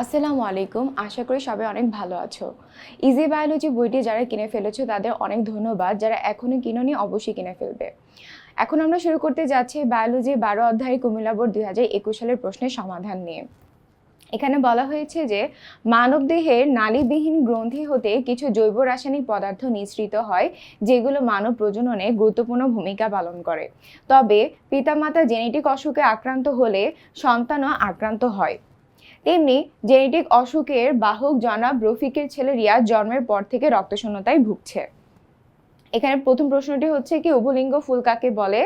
আসসালামু আলাইকুম। আশা করি সবাই অনেক ভালো আছো। ইজি বায়োলজি বইটি যারা কিনে ফেলেছো, তাদের অনেক ধন্যবাদ। যারা এখনও কিনোনি, অবশ্যই কিনে ফেলবে। এখন আমরা শুরু করতে যাচ্ছি বায়োলজি বারো অধ্যায় কুমিল্লা বোর্ড দুই হাজার একুশ সালের প্রশ্নের সমাধান নিয়ে। এখানে বলা হয়েছে যে, মানবদেহের নালীবিহীন গ্রন্থি হতে কিছু জৈব রাসায়নিক পদার্থ নিঃসৃত হয়, যেগুলো মানব প্রজননে গুরুত্বপূর্ণ ভূমিকা পালন করে। তবে পিতামাতা জেনেটিক অসুখে আক্রান্ত হলে সন্তানও আক্রান্ত হয়। তেমনি জেনেটিক অসুখের বাহক জনাব রফিকের ছেলে রিয়াজ জন্মের পর থেকে রক্তশূন্যতায় ভুগছে। এখানে প্রথম প্রশ্নটি হচ্ছে কি, উভলিঙ্গ ফুল কাকে বলে?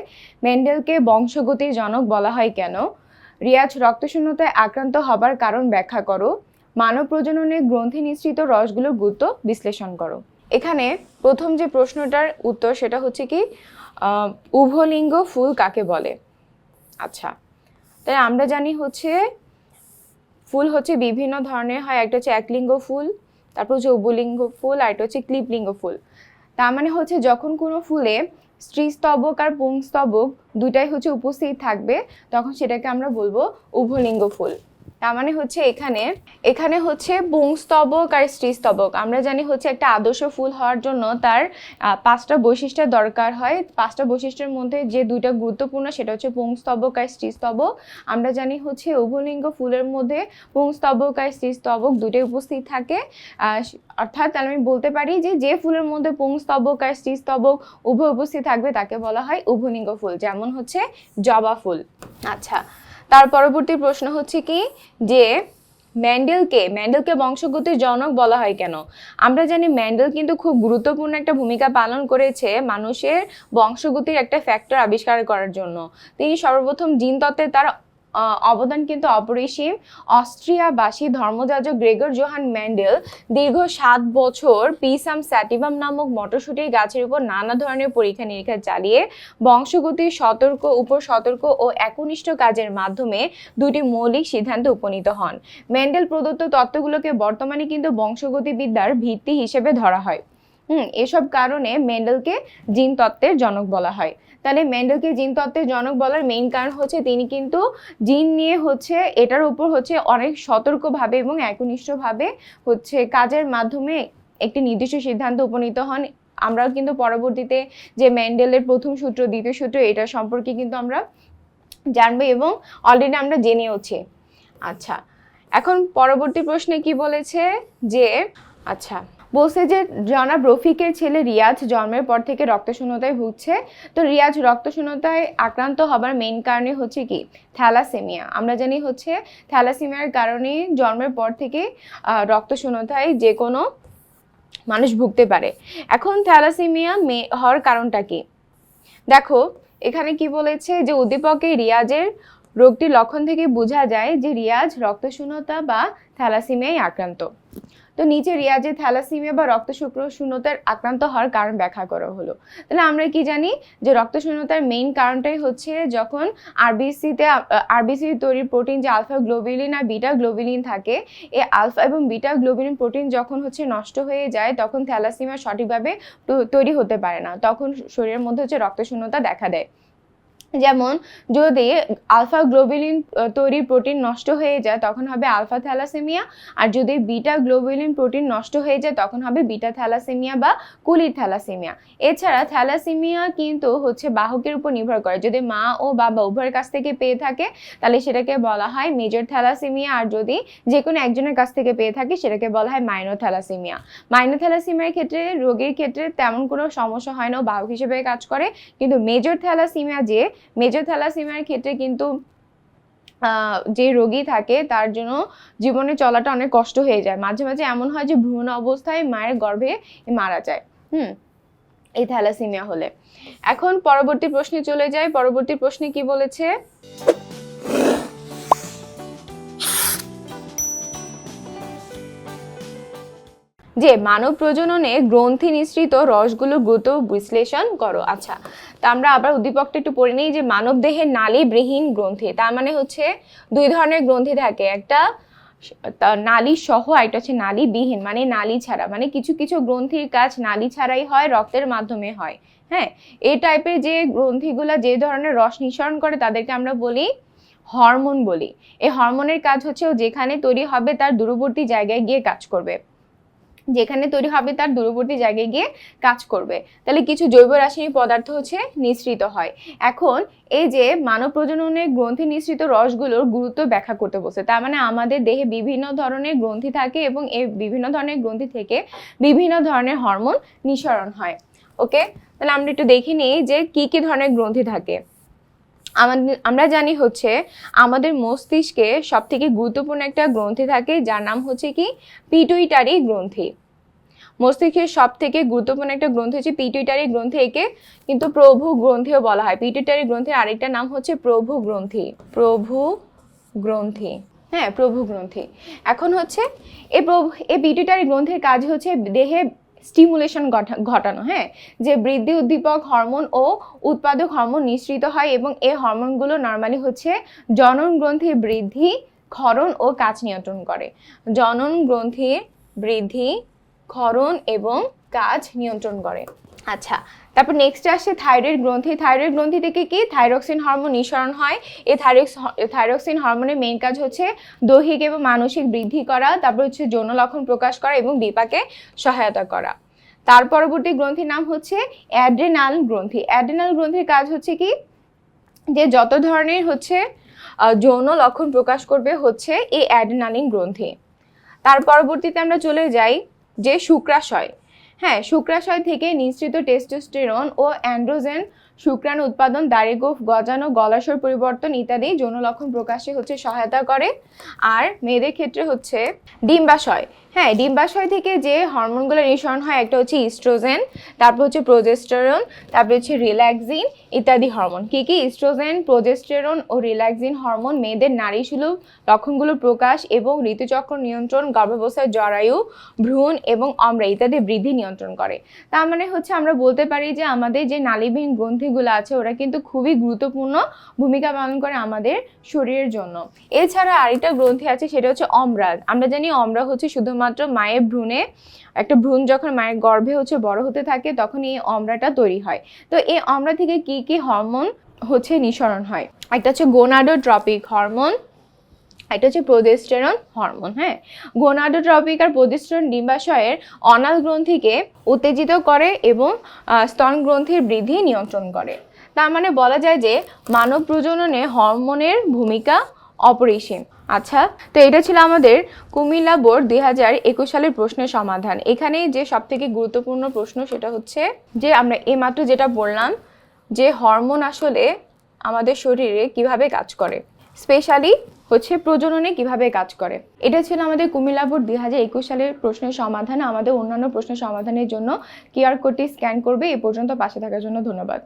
মেন্ডেলকে বংশগতির জনক বলা হয় কেন? রিয়াজ, রক্তশূন্যতায় আক্রান্ত হবার কারণ ব্যাখ্যা করো। মানব প্রজননে গ্রন্থি নিঃসৃত রসগুলোর গুরুত্ব বিশ্লেষণ করো। এখানে প্রথম যে প্রশ্নটার উত্তর সেটা হচ্ছে কি উভলিঙ্গ ফুল কাকে বলে? আচ্ছা তাই আমরা জানি হচ্ছে ফুল হচ্ছে বিভিন্ন ধরনের হয়, একটা হচ্ছে একলিঙ্গ ফুল, তারপর হচ্ছে উভলিঙ্গ ফুল, আর একটা হচ্ছে ক্লিপলিঙ্গ ফুল। তার মানে হচ্ছে যখন কোনো ফুলে স্ত্রীস্তবক আর পুংস্তবক দুটাই হচ্ছে উপস্থিত থাকবে, তখন সেটাকে আমরা বলব উভলিঙ্গ ফুল। তার মানে হচ্ছে এখানে এখানে হচ্ছে পুংস্তবক আর স্ত্রীস্তবক আমরা জানি হচ্ছে একটা আদর্শ ফুল হওয়ার জন্য তার পাঁচটা বৈশিষ্ট্যের দরকার হয়। পাঁচটা বৈশিষ্ট্যের মধ্যে যে দুইটা গুরুত্বপূর্ণ সেটা হচ্ছে পুংস্তবক আর স্ত্রীস্তবক আমরা জানি হচ্ছে উভলিঙ্গ ফুলের মধ্যে পুংস্তবক আর স্ত্রীস্তবক দুটোই উপস্থিত থাকে। অর্থাৎ আমি বলতে পারি যে যে ফুলের মধ্যে পুংস্তবক আর স্ত্রীস্তবক উভয় উপস্থিত থাকবে তাকে বলা হয় উভলিঙ্গ ফুল, যেমন হচ্ছে জবা ফুল। আচ্ছা তার পরবর্তী প্রশ্ন হচ্ছে কি, যে ম্যান্ডেলকে ম্যান্ডেলকে বংশগতির জনক বলা হয় কেন? আমরা জানি ম্যান্ডেল কিন্তু খুব গুরুত্বপূর্ণ একটা ভূমিকা পালন করেছে মানুষের বংশগতির একটা ফ্যাক্টর আবিষ্কার করার জন্য। তিনি সর্বপ্রথম জিন তত্ত্বে তার অবদান কিন্তু অপরিসীম। অস্ট্রিয়াবাসী ধর্মযাজক গ্রেগর জোহান ম্যান্ডেল দীর্ঘ সাত বছর পিসাম স্যাটিভাম নামক মটরশুটির গাছের উপর নানা ধরনের পরীক্ষা নিরীক্ষা চালিয়ে বংশগতির সতর্ক উপর সতর্ক ও একনিষ্ঠ কাজের মাধ্যমে দুটি মৌলিক সিদ্ধান্তে উপনীত হন। ম্যান্ডেল প্রদত্ত তত্ত্বগুলোকে বর্তমানে কিন্তু বংশগতিবিদ্যার ভিত্তি হিসেবে ধরা হয়। হুম, এসব কারণে মেন্ডেলকে জিন তত্ত্বের জনক বলা হয়। তাহলে মেন্ডেলকে জিন তত্ত্বের জনক বলার মেইন কারণ হচ্ছে তিনি কিন্তু জিন নিয়ে হচ্ছে এটার উপর হচ্ছে অনেক সতর্কভাবে এবং একনিষ্ঠভাবে হচ্ছে কাজের মাধ্যমে একটি নির্দিষ্ট সিদ্ধান্ত উপনীত হন। আমরাও কিন্তু পরবর্তীতে যে ম্যান্ডেলের প্রথম সূত্র, দ্বিতীয় সূত্র, এটা সম্পর্কে কিন্তু আমরা জানব এবং অলরেডি আমরা জেনেওছি আচ্ছা এখন পরবর্তী প্রশ্নে কি বলেছে যে আচ্ছা বলছে যে জনাব রফিকের ছেলে রিয়াজ জন্মের পর থেকে রক্তশূন্যতায় ভুগছে। তো রিয়াজ রক্তশূন্যতায় আক্রান্ত হবার মেইন কারণে হচ্ছে কি? থ্যালাসেমিয়া। আমরা জানি হচ্ছে থ্যালাসেমিয়ার কারণে জন্মের পর থেকে রক্তশূন্যতায় যে কোনো মানুষ ভুগতে পারে। এখন থ্যালাসেমিয়া মে- হওয়ার কারণটা কি? দেখো, এখানে কি বলেছে যে উদ্দীপকে রিয়াজের রোগটির লক্ষণ থেকে বোঝা যায় যে রিয়াজ রক্তশূন্যতা বা থ্যালাসিমিয়ায় আক্রান্ত। তো নিচে রিয়াজের থ্যালাসিমিয়া বা রক্তশুক্র শূন্যতার আক্রান্ত হওয়ার কারণ ব্যাখ্যা করা হলো। তাহলে আমরা কি জানি যে রক্তশূন্যতার মেইন কারণটাই হচ্ছে যখন আরবিসিতে আরবিসি তৈরি প্রোটিন যে আলফা গ্লোবিলিন আর বিটা গ্লোবিলিন থাকে এই আলফা এবং বিটা গ্লোবিলিন প্রোটিন যখন হচ্ছে নষ্ট হয়ে যায়, তখন থ্যালাসিমিয়া সঠিকভাবে তৈরি হতে পারে না। তখন শরীরের মধ্যে হচ্ছে রক্তশূন্যতা দেখা দেয়। যেমন, যদি আলফা গ্লোবিলিন তৈরির প্রোটিন নষ্ট হয়ে যায়, তখন হবে আলফা থ্যালাসেমিয়া। আর যদি বিটা গ্লোবিলিন প্রোটিন নষ্ট হয়ে যায়, তখন হবে বিটা থ্যালাসেমিয়া বা কুলির থ্যালাসেমিয়া। এছাড়া থ্যালাসেমিয়া কিন্তু হচ্ছে বাহকের উপর নির্ভর করে। যদি মা ও বাবা উভয়ের কাছ থেকে পেয়ে থাকে, তাহলে সেটাকে বলা হয় মেজর থ্যালাসেমিয়া। আর যদি যে কোনো একজনের কাছ থেকে পেয়ে থাকে, সেটাকে বলা হয় মাইনো থ্যালাসেমিয়া। মাইনো থ্যালাসেমিয়ার ক্ষেত্রে, রোগীর ক্ষেত্রে তেমন কোনো সমস্যা হয় না বাহক হিসেবে কাজ করে। কিন্তু মেজর থ্যালাসেমিয়া যে মেজর থ্যালাসিমিয়ার ক্ষেত্রে কিন্তু যে রোগী থাকে, তার জন্য জীবনে চলাটা অনেক কষ্ট হয়ে যায়। মাঝে মাঝে এমন হয় যে ভ্রূণ অবস্থায় মায়ের গর্ভে মারা যায়। হুম, এই থ্যালাসিমিয়া হলে। এখন পরবর্তী প্রশ্নে চলে যাই। পরবর্তী প্রশ্নে কি বলেছে? যে মানব প্রজননে গ্রন্থি নিঃসৃত রসগুলোর গুরুত্ব বিশ্লেষণ করো। আচ্ছা তা আমরা আবার উদ্দীপকটা একটু পড়ে নিই যে মানব দেহের নালীবিহীন গ্রন্থি, তার মানে হচ্ছে দুই ধরনের গ্রন্থি থাকে। একটা নালী সহ একটা হচ্ছে নালীবিহীন মানে নালী ছাড়া মানে কিছু কিছু গ্রন্থির কাজ নালী ছাড়াই হয়, রক্তের মাধ্যমে হয়। হ্যাঁ এই টাইপের যে গ্রন্থিগুলা যে ধরনের রস নিঃসরণ করে, তাদেরকে আমরা বলি হরমোন বলি। এই হরমোনের কাজ হচ্ছে যেখানে তৈরি হবে, তার দূরবর্তী জায়গায় গিয়ে কাজ করবে। যেখানে তৈরি হবে তার দূরবর্তী জায়গায় গিয়ে কাজ করবে। তাহলে কিছু জৈব রাসায়নিক পদার্থ হচ্ছে নিঃসৃত হয়। এখন এই যে মানব প্রজননের গ্রন্থি নিঃসৃত রসগুলোর গুরুত্ব ব্যাখ্যা করতে বসে তার মানে আমাদের দেহে বিভিন্ন ধরনের গ্রন্থি থাকে এবং এই বিভিন্ন ধরনের গ্রন্থি থেকে বিভিন্ন ধরনের হরমোন নিঃসরণ হয়। ওকে? তাহলে আমরা একটু দেখে নিই যে কি কি ধরনের গ্রন্থি থাকে। আমাদের, আমরা জানি হচ্ছে আমাদের মস্তিষ্কে সব থেকে গুরুত্বপূর্ণ একটা গ্রন্থি থাকে, যার নাম হচ্ছে কি? পিটুইটারি গ্রন্থি। মস্তিষ্কের সব থেকে গুরুত্বপূর্ণ একটা গ্রন্থ হচ্ছে পিটুইটারি গ্রন্থি, একে কিন্তু প্রভু গ্রন্থিও বলা হয়। পিটুইটারি গ্রন্থির আরেকটা নাম হচ্ছে প্রভু গ্রন্থি। প্রভু গ্রন্থি। হ্যাঁ প্রভু গ্রন্থি। এখন হচ্ছে, এ প্রভু, এ পিটুইটারি গ্রন্থির কাজ হচ্ছে দেহে স্টিমুলেশন ঘটানো হ্যাঁ? যে বৃদ্ধি উদ্দীপক হরমোন ও উৎপাদক হরমোন নিঃসৃত হয় এবং এই হরমোনগুলো নর্মালি হচ্ছে জনন গ্রন্থির বৃদ্ধি, ক্ষরণ ও কাজ নিয়ন্ত্রণ করে। জনন গ্রন্থির বৃদ্ধি, ক্ষরণ এবং কাজ নিয়ন্ত্রণ করে। আচ্ছা তারপর নেক্সট আসছে থাইরয়েড গ্রন্থি। থাইরয়েড গ্রন্থি থেকে কি? থাইরক্সিন হরমোন নিঃসরণ হয়। এই থাইরক্স থাইরক্সিন হরমোনের মেইন কাজ হচ্ছে দৈহিক এবং মানসিক বৃদ্ধি করা, তারপর হচ্ছে যৌন লক্ষণ প্রকাশ করা এবং বিপাকে সহায়তা করা। তার পরবর্তী গ্রন্থির নাম হচ্ছে অ্যাড্রেনাল গ্রন্থি। অ্যাড্রেনাল গ্রন্থির কাজ হচ্ছে কি? যে যত ধরনের হচ্ছে যৌন লক্ষণ প্রকাশ করবে হচ্ছে এই অ্যাড্রেনালিন গ্রন্থি। তার পরবর্তীতে আমরা চলে যাই যে শুক্রাশয়। হ্যাঁ শুক্রাশয় থেকে নিঃসৃত টেস্টোস্টেরন ও অ্যান্ড্রোজেন শুক্রাণু উৎপাদন দাড়িগোফ গজানো গলাশর পরিবর্তন ইত্যাদি যৌন লক্ষণ প্রকাশে হচ্ছে সহায়তা করে। আর মেয়েদের ক্ষেত্রে হচ্ছে ডিম্বাশয়। হ্যাঁ ডিম্বাশয় থেকে যে হরমোনগুলো নিঃসরণ হয়, একটা হচ্ছে ইস্ট্রোজেন, তারপর হচ্ছে প্রোজেস্টেরন, তারপর হচ্ছে রিল্যাক্সিন ইত্যাদি হরমোন। কী কী? ইস্ট্রোজেন, প্রোজেস্টেরন ও রিল্যাক্সিন হরমোন মেয়েদের নারী নারীসুলভ লক্ষণগুলো প্রকাশ এবং ঋতুচক্র নিয়ন্ত্রণ, গর্ভাবস্থায় জরায়ু, ভ্রূণ এবং অম্রা ইত্যাদি বৃদ্ধি নিয়ন্ত্রণ করে। তার মানে হচ্ছে আমরা বলতে পারি যে আমাদের যে নালীবিহীন গ্রন্থিগুলো আছে, ওরা কিন্তু খুবই গুরুত্বপূর্ণ ভূমিকা পালন করে আমাদের শরীরের জন্য। এছাড়া আরেকটা গ্রন্থি আছে, সেটা হচ্ছে অম্রা আমরা জানি অম্রা হচ্ছে শুধুমাত্র মায়ের ভ্রূণে, একটা ভ্রূণ যখন মায়ের গর্ভে হচ্ছে বড় হতে থাকে, তখন এই অম্রাটা তৈরি হয়। তো এই অম্রা থেকে কি কি হরমোন হচ্ছে নিঃসরণ হয়? একটা হচ্ছে গোনাডোট্রপিক হরমোন এটা হচ্ছে প্রোজেস্টেরন হরমোন হ্যাঁ? গোনাডোট্রপিক আর প্রোজেস্টেরন ডিম্বাশয়ের অনাল গ্রন্থিকে উত্তেজিত করে এবং স্তন গ্রন্থির বৃদ্ধি নিয়ন্ত্রণ করে। তার মানে বলা যায় যে মানব প্রজননে হরমোনের ভূমিকা অপরিসীম। আচ্ছা তো এটা ছিল আমাদের কুমিল্লা বোর্ড দুই হাজার একুশ সালের প্রশ্নের সমাধান। এখানে যে সব থেকে গুরুত্বপূর্ণ প্রশ্ন সেটা হচ্ছে যে আমরা এইমাত্র যেটা বললাম যে হরমোন আসলে আমাদের শরীরে কীভাবে কাজ করে, স্পেশালি হচ্ছে প্রজননে কীভাবে কাজ করে। এটা ছিল আমাদের কুমিল্লা বোর্ড দুই হাজার একুশ সালের প্রশ্নের সমাধান। আমাদের অন্যান্য প্রশ্নের সমাধানের জন্য কিউআর কোডটি স্ক্যান করবে। এ পর্যন্ত পাশে থাকার জন্য ধন্যবাদ।